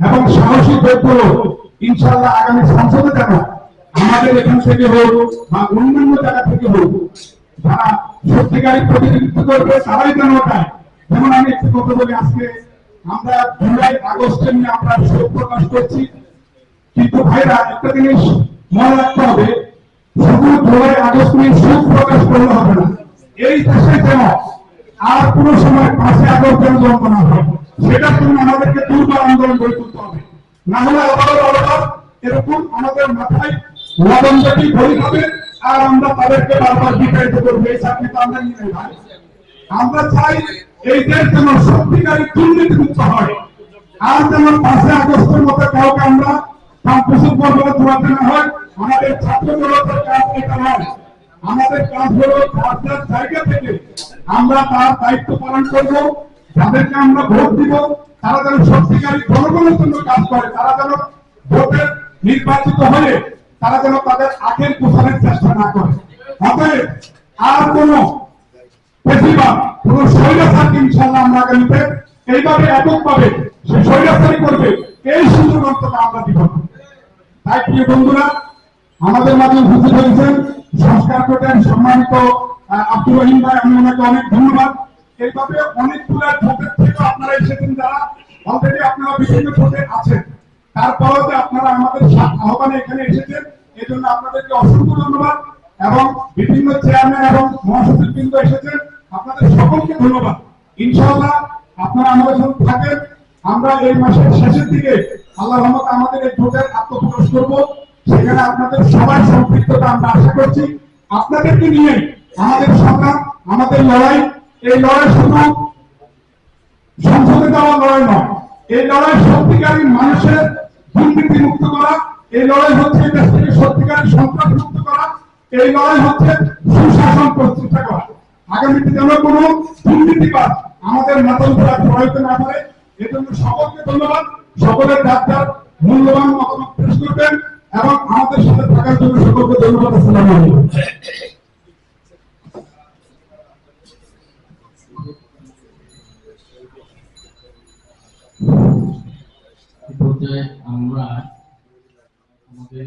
এবং সাহসী ব্যক্তি ইনশাল্লাহ আগামী সংসদে যেন আমাদের এখান থেকে হোক বা অন্যান্য জায়গা থেকে হোক, যারা সত্যিকারী প্রতিনিধিত্ব করবে, তারাই যেন ওটায় যেমন আমি একটু কথা বলি, আজকে আমরা জুলাই আগস্টে নিয়ে আমরা শোক প্রকাশ করছি। কিন্তু ভাইরা, একটা জিনিস মনে রাখতে হবে, শুধু জুলাই আগস্ট নিয়ে শোক প্রকাশ করলে হবে না। এই দেশে যেন আর কোন সময় পাশে আগস্ট যেন জন্ম না হয়। সেটার জন্য আমাদেরকে দুর্বার আন্দোলন গড়ে তুলতে হবে। না হলে আবার আবার এরকম আমাদের মাথায় লবণ জাতি ভরি হবে আর আমরা তাদেরকে বারবার বিতাড়িত করব। এই চাকরি তো আমরা নিয়ে আমরা চাই এই দেশ যেন সত্যিকারী দুর্নীতি মুক্ত হয়। আর যেন পাঁচে আগস্টের মতো কাউকে আমরা কাম্পাসের পর বলে না হয়, আমাদের ছাত্র জগতের কাজ এটা নয়। আমাদের কাজ হলো জায়গা থেকে আমরা তার দায়িত্ব পালন করব। যাদেরকে আমরা ভোট দিব। তারা যেন সত্যিকারী জনগণের জন্য কাজ করে, তারা যেন ভোটের নির্বাচিত হয়ে তারা যেন তাদের আখের পোষণের চেষ্টা না করে। অতএব আর কোনো কোন স্বৈরাচারকে ইনশাল্লাহ আমরা আগামীতে এইভাবে এককভাবে সে স্বৈরাচারী করবে, এই সুযোগ অন্তত আমরা দিব তাই প্রিয় বন্ধুরা, আমাদের মাঝে উপস্থিত হয়েছেন সংস্কার কোর্টের সম্মানিত আব্দুর রহিম ভাই, আমি ওনাকে অনেক ধন্যবাদ। এইভাবে থেকে আপনারা এসেছেন যারা। অলরেডি আপনারা বিভিন্ন ভোটে আছেন। তারপরেও যে আপনারা আমাদের আহ্বানে এখানে এসেছেন এই জন্য আপনাদেরকে অসংখ্য ধন্যবাদ এবং বিভিন্ন চেয়ারম্যান এবং মহাসচিব বৃন্দ এসেছেন। আপনাদের সকলকে ধন্যবাদ। ইনশাআল্লাহ আপনারা আমাদের সাথে থাকেন। আমরা এই মাসের শেষের দিকে আল্লাহ রহমতে আমাদের এই ভোটের আত্মপ্রকাশ করব। সেখানে আপনাদের সবার সম্পৃক্ততা আমরা আশা করছি। আপনাদেরকে নিয়ে আমাদের সংগ্রাম, আমাদের লড়াই এই লড়াই শুধু সংসদে যাওয়া লড়াই নয়, এই লড়াই সত্যিকারী মানুষের দুর্নীতি মুক্ত করা, এই লড়াই হচ্ছে দেশ থেকে সত্যিকারী সন্ত্রাস মুক্ত করা, এই লড়াই হচ্ছে সুশাসন প্রতিষ্ঠা করা। আগামীতে যেন কোনো দুর্নীতিবাদ আমাদের মাথার আর প্রয়োগ না পারে এজন্য সকলকে ধন্যবাদ। সকলের যার মূল্যবান মতামত পেশ করবেন এবং আমাদের সাথে থাকার জন্য সকলকে ধন্যবাদ। আসসালামু আলাইকুম। পর্যায়ে আমরা আমাদের